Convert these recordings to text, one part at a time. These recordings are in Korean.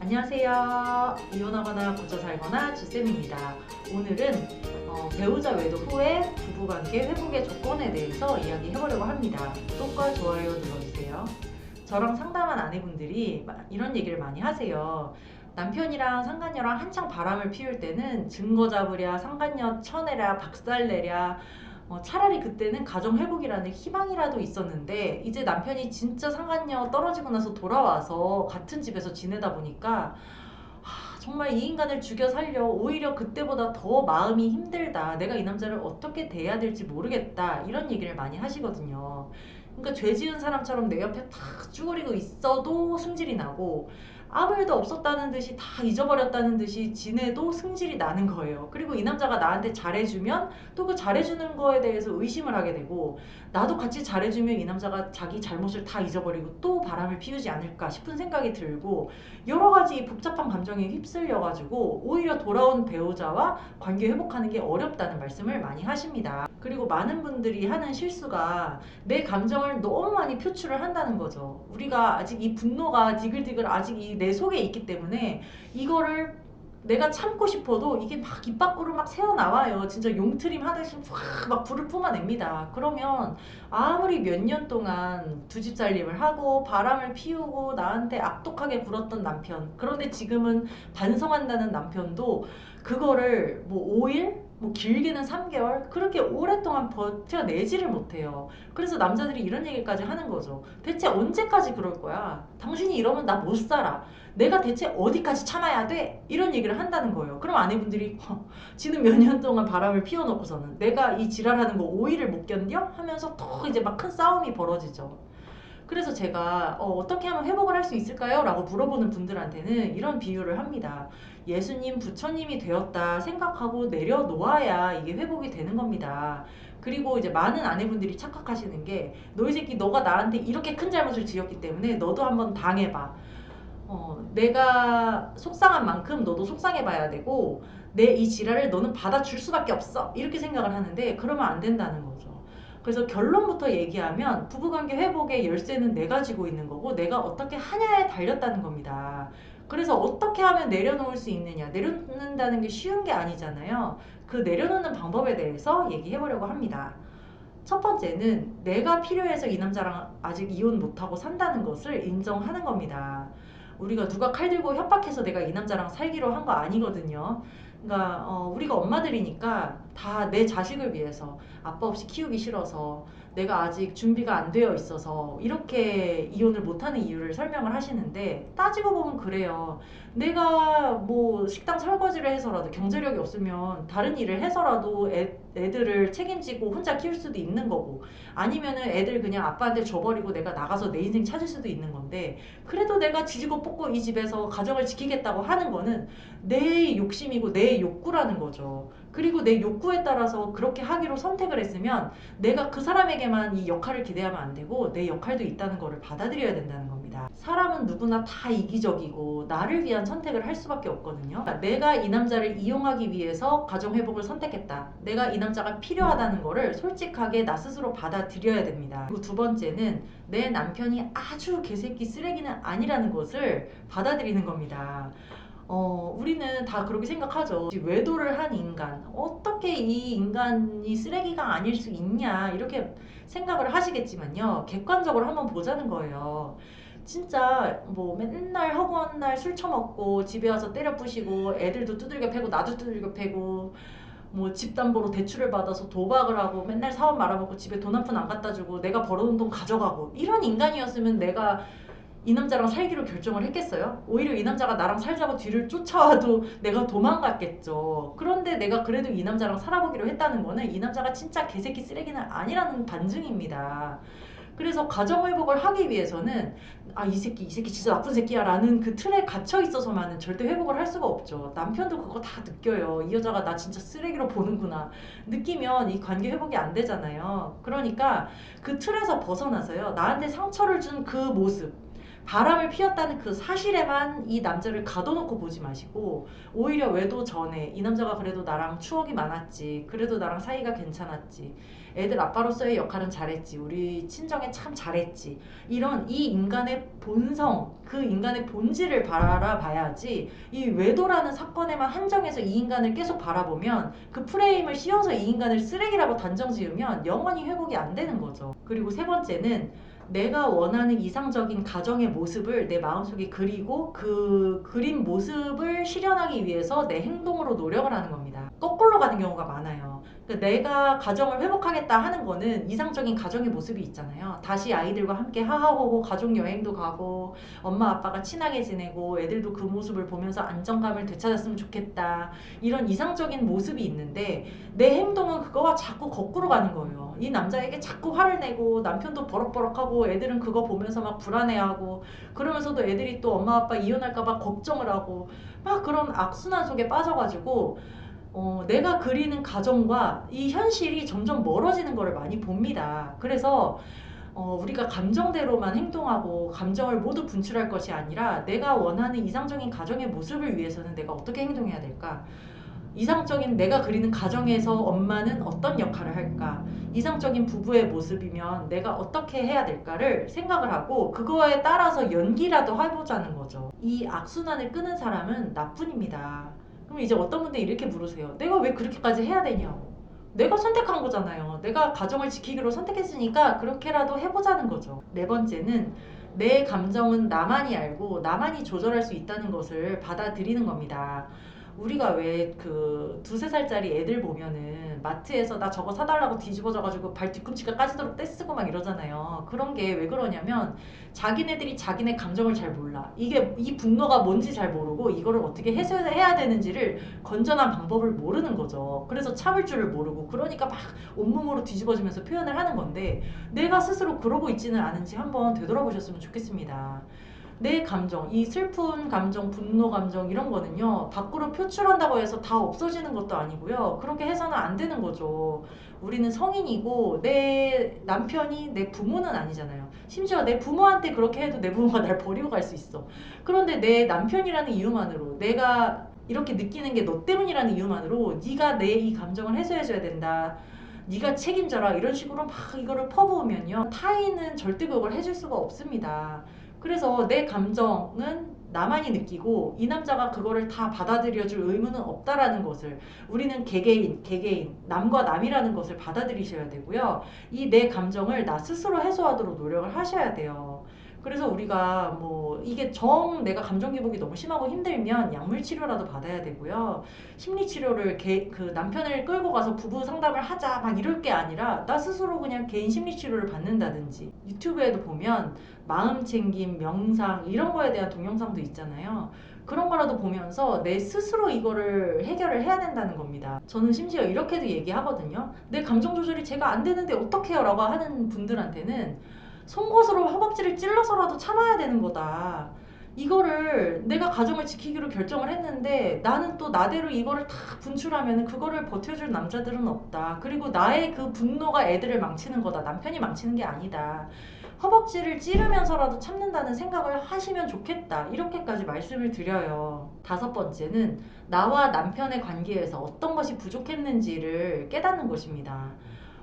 안녕하세요. 이혼하거나 고쳐 살거나 주쌤입니다. 오늘은 어, 배우자 외도 후에 부부관계 회복의 조건에 대해서 이야기해보려고 합니다. 구독과 좋아요 눌러주세요. 저랑 상담한 아내분들이 마- 이런 얘기를 많이 하세요. 남편이랑 상간녀랑 한창 바람을 피울 때는 증거 잡으랴, 상간녀 쳐내랴, 박살내랴, 어, 차라리 그때는 가정 회복이라는 희망이라도 있었는데 이제 남편이 진짜 상간녀 떨어지고 나서 돌아와서 같은 집에서 지내다 보니까 하, 정말 이 인간을 죽여 살려 오히려 그때보다 더 마음이 힘들다. 내가 이 남자를 어떻게 대해야 될지 모르겠다. 이런 얘기를 많이 하시거든요. 그러니까 죄 지은 사람처럼 내 옆에 탁 쭈그리고 있어도 승질이 나고 아무 일도 없었다는 듯이 다 잊어버렸다는 듯이 지내도 승질이 나는 거예요. 그리고 이 남자가 나한테 잘해주면 또 그 잘해주는 거에 대해서 의심을 하게 되고 나도 같이 잘해주면 이 남자가 자기 잘못을 다 잊어버리고 또 바람을 피우지 않을까 싶은 생각이 들고 여러 가지 복잡한 감정에 휩쓸려가지고 오히려 돌아온 배우자와 관계 회복하는 게 어렵다는 말씀을 많이 하십니다. 그리고 많은 분들이 하는 실수가 내 감정을 너무 많이 표출을 한다는 거죠. 우리가 아직 이 분노가 디글디글 아직 이 내 속에 있기 때문에 이거를 내가 참고 싶어도 이게 막 입 밖으로 막 새어나와요. 진짜 용트림 하듯이 확막 불을 뿜어냅니다. 그러면 아무리 몇 년 동안 두 집 살림을 하고 바람을 피우고 나한테 악독하게 굴었던 남편 그런데 지금은 반성한다는 남편도 그거를 뭐 5일 뭐 길게는 3개월 그렇게 오랫동안 버텨내지를 못해요. 그래서 남자들이 이런 얘기까지 하는 거죠. 대체 언제까지 그럴 거야? 당신이 이러면 나 못 살아. 내가 대체 어디까지 참아야 돼? 이런 얘기를 한다는 거예요. 그럼 아내분들이 "허, 지는 몇 년 동안 바람을 피워놓고서는 내가 이 지랄하는 거 5일을 못 견뎌? 하면서 또 이제 막 큰 싸움이 벌어지죠. 그래서 제가 어, 떻게 하면 회복을 할 수 있을까요? 라고 물어보는 분들한테는 이런 비유를 합니다. 예수님, 부처님이 되었다 생각하고 내려놓아야 이게 회복이 되는 겁니다. 그리고 이제 많은 아내분들이 착각하시는 게너이 새끼 너가 나한테 이렇게 큰 잘못을 지었기 때문에 너도 한번 당해봐. 어, 내가 속상한 만큼 너도 속상해봐야 되고 내 이 지랄을 너는 받아줄 수밖에 없어 이렇게 생각을 하는데 그러면 안 된다는 거죠. 그래서 결론부터 얘기하면 부부관계 회복의 열쇠는 내가 쥐고 있는 거고 내가 어떻게 하냐에 달렸다는 겁니다. 그래서 어떻게 하면 내려놓을 수 있느냐 내려놓는다는 게 쉬운 게 아니잖아요. 그 내려놓는 방법에 대해서 얘기해 보려고 합니다. 첫 번째는 내가 필요해서 이 남자랑 아직 이혼 못하고 산다는 것을 인정하는 겁니다. 우리가 누가 칼 들고 협박해서 내가 이 남자랑 살기로 한 거 아니거든요. 그러니까 어, 우리가 엄마들이니까 다 내 자식을 위해서 아빠 없이 키우기 싫어서 내가 아직 준비가 안 되어 있어서 이렇게 이혼을 못하는 이유를 설명을 하시는데 따지고 보면 그래요. 내가 뭐 식당 설거지를 해서라도 경제력이 없으면 다른 일을 해서라도 애, 애들을 책임지고 혼자 키울 수도 있는 거고 아니면은 애들 그냥 아빠한테 줘버리고 내가 나가서 내 인생 찾을 수도 있는 건데 그래도 내가 지지고 볶고 이 집에서 가정을 지키겠다고 하는 거는 내 욕심이고 내 욕구라는 거죠. 그리고 내 욕구에 따라서 그렇게 하기로 선택을 했으면 내가 그 사람에게만 이 역할을 기대하면 안 되고 내 역할도 있다는 거를 받아들여야 된다는 겁니다. 사람은 누구나 다 이기적이고 나를 위한 선택을 할 수밖에 없거든요. 그러니까 내가 이 남자를 이용하기 위해서 가정 회복을 선택했다. 내가 이 남자가 필요하다는 거를 솔직하게 나 스스로 받아들여야 됩니다. 그리고 두 번째는 내 남편이 아주 개새끼 쓰레기는 아니라는 것을 받아들이는 겁니다. 어, 우리는 다 그렇게 생각하죠. 외도를 한 인간, 어떻게 이 인간이 쓰레기가 아닐 수 있냐, 이렇게 생각을 하시겠지만요. 객관적으로 한번 보자는 거예요. 진짜 뭐 맨날 허구한 날술 처먹고 집에 와서 때려 부시고 애들도 두들겨 패고 나도 두들겨 패고 뭐 집담보로 대출을 받아서 도박을 하고 맨날 사업 말아먹고 집에 돈 한 푼 안 갖다 주고 내가 벌어둔 돈 가져가고 이런 인간이었으면 내가 이 남자랑 살기로 결정을 했겠어요? 오히려 이 남자가 나랑 살자고 뒤를 쫓아와도 내가 도망갔겠죠. 그런데 내가 그래도 이 남자랑 살아보기로 했다는 거는 이 남자가 진짜 개새끼 쓰레기는 아니라는 반증입니다. 그래서 가정 회복을 하기 위해서는 아 이 새끼 이 새끼 진짜 나쁜 새끼야라는 그 틀에 갇혀 있어서만은 절대 회복을 할 수가 없죠. 남편도 그거 다 느껴요. 이 여자가 나 진짜 쓰레기로 보는구나. 느끼면 이 관계 회복이 안 되잖아요. 그러니까 그 틀에서 벗어나서요. 나한테 상처를 준 그 모습 바람을 피웠다는 그 사실에만 이 남자를 가둬놓고 보지 마시고 오히려 외도 전에 이 남자가 그래도 나랑 추억이 많았지 그래도 나랑 사이가 괜찮았지 애들 아빠로서의 역할은 잘했지 우리 친정에 참 잘했지 이런 이 인간의 본성 그 인간의 본질을 바라봐야지 이 외도라는 사건에만 한정해서 이 인간을 계속 바라보면 그 프레임을 씌워서 이 인간을 쓰레기라고 단정 지으면 영원히 회복이 안 되는 거죠 그리고 세 번째는 내가 원하는 이상적인 가정의 모습을 내 마음속에 그리고 그 그린 모습을 실현하기 위해서 내 행동으로 노력을 하는 겁니다. 거꾸로 가는 경우가 많아요. 그러니까 내가 가정을 회복하겠다 하는 거는 이상적인 가정의 모습이 있잖아요. 다시 아이들과 함께 하하호호 가족 여행도 가고 엄마 아빠가 친하게 지내고 애들도 그 모습을 보면서 안정감을 되찾았으면 좋겠다. 이런 이상적인 모습이 있는데 내 행동은 그거와 자꾸 거꾸로 가는 거예요. 이 남자에게 자꾸 화를 내고 남편도 버럭버럭하고 애들은 그거 보면서 막 불안해하고 그러면서도 애들이 또 엄마 아빠 이혼할까봐 걱정을 하고 막 그런 악순환 속에 빠져가지고 어, 내가 그리는 가정과 이 현실이 점점 멀어지는 것을 많이 봅니다. 그래서 어, 우리가 감정대로만 행동하고 감정을 모두 분출할 것이 아니라 내가 원하는 이상적인 가정의 모습을 위해서는 내가 어떻게 행동해야 될까? 이상적인 내가 그리는 가정에서 엄마는 어떤 역할을 할까? 이상적인 부부의 모습이면 내가 어떻게 해야 될까를 생각을 하고 그거에 따라서 연기라도 해보자는 거죠. 이 악순환을 끄는 사람은 나뿐입니다. 그럼 이제 어떤 분들이 이렇게 물으세요. 내가 왜 그렇게까지 해야 되냐고. 내가 선택한 거잖아요. 내가 가정을 지키기로 선택했으니까 그렇게라도 해보자는 거죠. 네 번째는 내 감정은 나만이 알고 나만이 조절할 수 있다는 것을 받아들이는 겁니다. 우리가 왜 그 두세 살짜리 애들 보면은 마트에서 나 저거 사달라고 뒤집어져가지고 발 뒤꿈치가 까지도록 떼쓰고 막 이러잖아요. 그런 게 왜 그러냐면 자기네들이 자기네 감정을 잘 몰라. 이게 이 분노가 뭔지 잘 모르고 이거를 어떻게 해소해야 되는지를 건전한 방법을 모르는 거죠. 그래서 참을 줄을 모르고 그러니까 막 온몸으로 뒤집어지면서 표현을 하는 건데 내가 스스로 그러고 있지는 않은지 한번 되돌아보셨으면 좋겠습니다. 내 감정, 이 슬픈 감정, 분노 감정 이런 거는요 밖으로 표출한다고 해서 다 없어지는 것도 아니고요 그렇게 해서는 안 되는 거죠. 우리는 성인이고 내 남편이 내 부모는 아니잖아요. 심지어 내 부모한테 그렇게 해도 내 부모가 날 버리고 갈 수 있어. 그런데 내 남편이라는 이유만으로 내가 이렇게 느끼는 게 너 때문이라는 이유만으로 네가 내 이 감정을 해소해 줘야 된다. 네가 책임져라 이런 식으로 막 이거를 퍼부으면요 타인은 절대 그걸 해줄 수가 없습니다. 그래서 내 감정은 나만이 느끼고 이 남자가 그거를 다 받아들여줄 의무는 없다라는 것을 우리는 개개인, 개개인, 남과 남이라는 것을 받아들이셔야 되고요. 이 내 감정을 나 스스로 해소하도록 노력을 하셔야 돼요. 그래서 우리가 뭐 이게 정 내가 감정 기복이 너무 심하고 힘들면 약물 치료라도 받아야 되고요. 심리 치료를 개, 그 남편을 끌고 가서 부부 상담을 하자 막 이럴 게 아니라 나 스스로 그냥 개인 심리 치료를 받는다든지 유튜브에도 보면 마음 챙김, 명상 이런 거에 대한 동영상도 있잖아요. 그런 거라도 보면서 내 스스로 이거를 해결을 해야 된다는 겁니다. 저는 심지어 이렇게도 얘기하거든요. 내 감정 조절이 제가 안 되는데 어떡해요? 라고 하는 분들한테는 송곳으로 허벅지를 찔러서라도 참아야 되는 거다. 이거를 내가 가정을 지키기로 결정을 했는데 나는 또 나대로 이거를 다 분출하면 그거를 버텨줄 남자들은 없다. 그리고 나의 그 분노가 애들을 망치는 거다. 남편이 망치는 게 아니다. 허벅지를 찌르면서라도 참는다는 생각을 하시면 좋겠다. 이렇게까지 말씀을 드려요. 다섯 번째는 나와 남편의 관계에서 어떤 것이 부족했는지를 깨닫는 것입니다.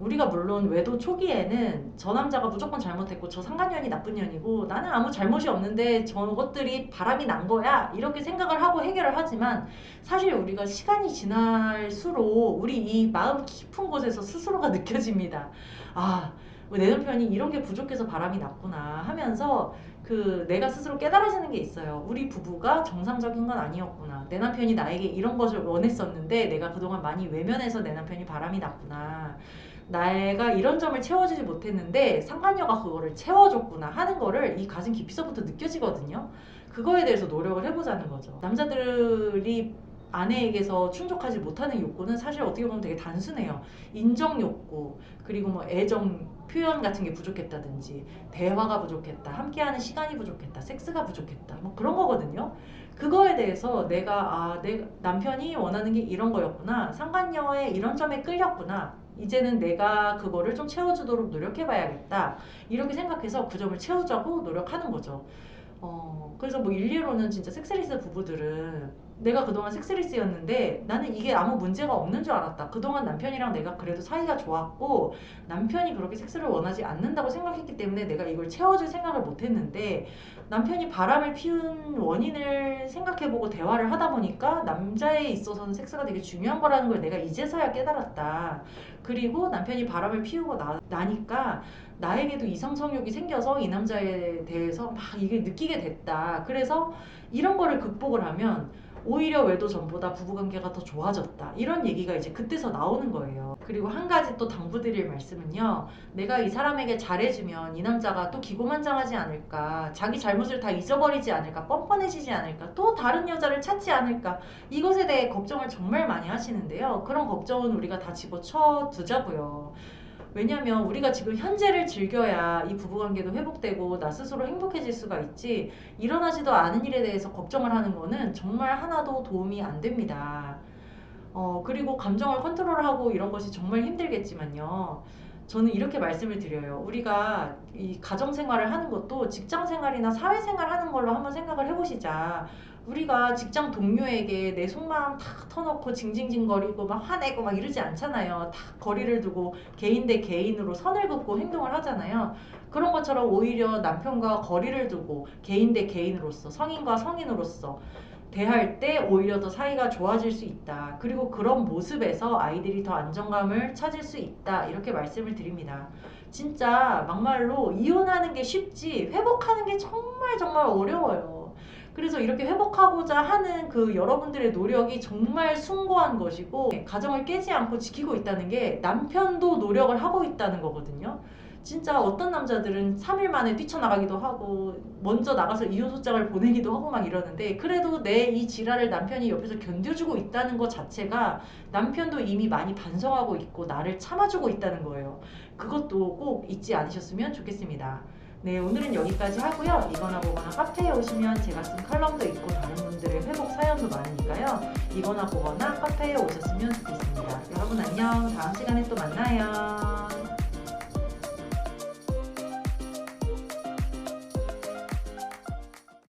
우리가 물론 외도 초기에는 저 남자가 무조건 잘못했고 저 상간년이 나쁜 년이고 나는 아무 잘못이 없는데 저것들이 바람이 난 거야 이렇게 생각을 하고 해결을 하지만 사실 우리가 시간이 지날수록 우리 이 마음 깊은 곳에서 스스로가 느껴집니다. 아, 내 남편이 이런 게 부족해서 바람이 났구나 하면서 그 내가 스스로 깨달아지는 게 있어요. 우리 부부가 정상적인 건 아니었구나. 내 남편이 나에게 이런 것을 원했었는데 내가 그동안 많이 외면해서 내 남편이 바람이 났구나. 내가 이런 점을 채워주지 못했는데 상간녀가 그거를 채워줬구나 하는 거를 이 가슴 깊이서부터 느껴지거든요. 그거에 대해서 노력을 해보자는 거죠. 남자들이 아내에게서 충족하지 못하는 욕구는 사실 어떻게 보면 되게 단순해요. 인정 욕구, 그리고 뭐 애정 표현 같은 게 부족했다든지, 대화가 부족했다, 함께하는 시간이 부족했다, 섹스가 부족했다, 뭐 그런 거거든요. 그거에 대해서 내가 아, 내 남편이 원하는 게 이런 거였구나, 상간녀의 이런 점에 끌렸구나, 이제는 내가 그거를 좀 채워주도록 노력해봐야겠다. 이렇게 생각해서 그 점을 채우자고 노력하는 거죠. 어, 그래서 뭐 일례로는 진짜 섹스리스 부부들은 내가 그동안 섹스리스였는데 나는 이게 아무 문제가 없는 줄 알았다. 그동안 남편이랑 내가 그래도 사이가 좋았고 남편이 그렇게 섹스를 원하지 않는다고 생각했기 때문에 내가 이걸 채워줄 생각을 못 했는데 남편이 바람을 피운 원인을 생각해보고 대화를 하다 보니까 남자에 있어서는 섹스가 되게 중요한 거라는 걸 내가 이제서야 깨달았다. 그리고 남편이 바람을 피우고 나, 나니까 나에게도 이성 성욕이 생겨서 이 남자에 대해서 막 이게 느끼게 됐다. 그래서 이런 거를 극복을 하면 오히려 외도 전보다 부부관계가 더 좋아졌다. 이런 얘기가 이제 그때서 나오는 거예요. 그리고 한 가지 또 당부드릴 말씀은요. 내가 이 사람에게 잘해주면 이 남자가 또 기고만장하지 않을까. 자기 잘못을 다 잊어버리지 않을까. 뻔뻔해지지 않을까. 또 다른 여자를 찾지 않을까. 이것에 대해 걱정을 정말 많이 하시는데요. 그런 걱정은 우리가 다 집어쳐 두자고요. 왜냐면 우리가 지금 현재를 즐겨야 이 부부관계도 회복되고 나 스스로 행복해질 수가 있지 일어나지도 않은 일에 대해서 걱정을 하는 거는 정말 하나도 도움이 안 됩니다. 어, 그리고 감정을 컨트롤하고 이런 것이 정말 힘들겠지만요. 저는 이렇게 말씀을 드려요. 우리가 이 가정 생활을 하는 것도 직장 생활이나 사회 생활 하는 걸로 한번 생각을 해보시자. 우리가 직장 동료에게 내 속마음 다 터놓고 징징징거리고 막 화내고 막 이러지 않잖아요. 다 거리를 두고 개인 대 개인으로 선을 긋고 행동을 하잖아요. 그런 것처럼 오히려 남편과 거리를 두고 개인 대 개인으로서 성인과 성인으로서 대할 때 오히려 더 사이가 좋아질 수 있다. 그리고 그런 모습에서 아이들이 더 안정감을 찾을 수 있다. 이렇게 말씀을 드립니다. 진짜 막말로 이혼하는 게 쉽지 회복하는 게 정말 정말 어려워요. 그래서 이렇게 회복하고자 하는 그 여러분들의 노력이 정말 숭고한 것이고 가정을 깨지 않고 지키고 있다는 게 남편도 노력을 하고 있다는 거거든요. 진짜 어떤 남자들은 3일 만에 뛰쳐나가기도 하고 먼저 나가서 이혼 소장을 보내기도 하고 막 이러는데 그래도 내 이 지랄을 남편이 옆에서 견뎌주고 있다는 것 자체가 남편도 이미 많이 반성하고 있고 나를 참아주고 있다는 거예요. 그것도 꼭 잊지 않으셨으면 좋겠습니다. 네, 오늘은 여기까지 하고요. 이거나 보거나 카페에 오시면 제가 쓴 칼럼도 있고 다른 분들의 회복 사연도 많으니까요. 이거나 보거나 카페에 오셨으면 좋겠습니다. 여러분 안녕. 다음 시간에 또 만나요.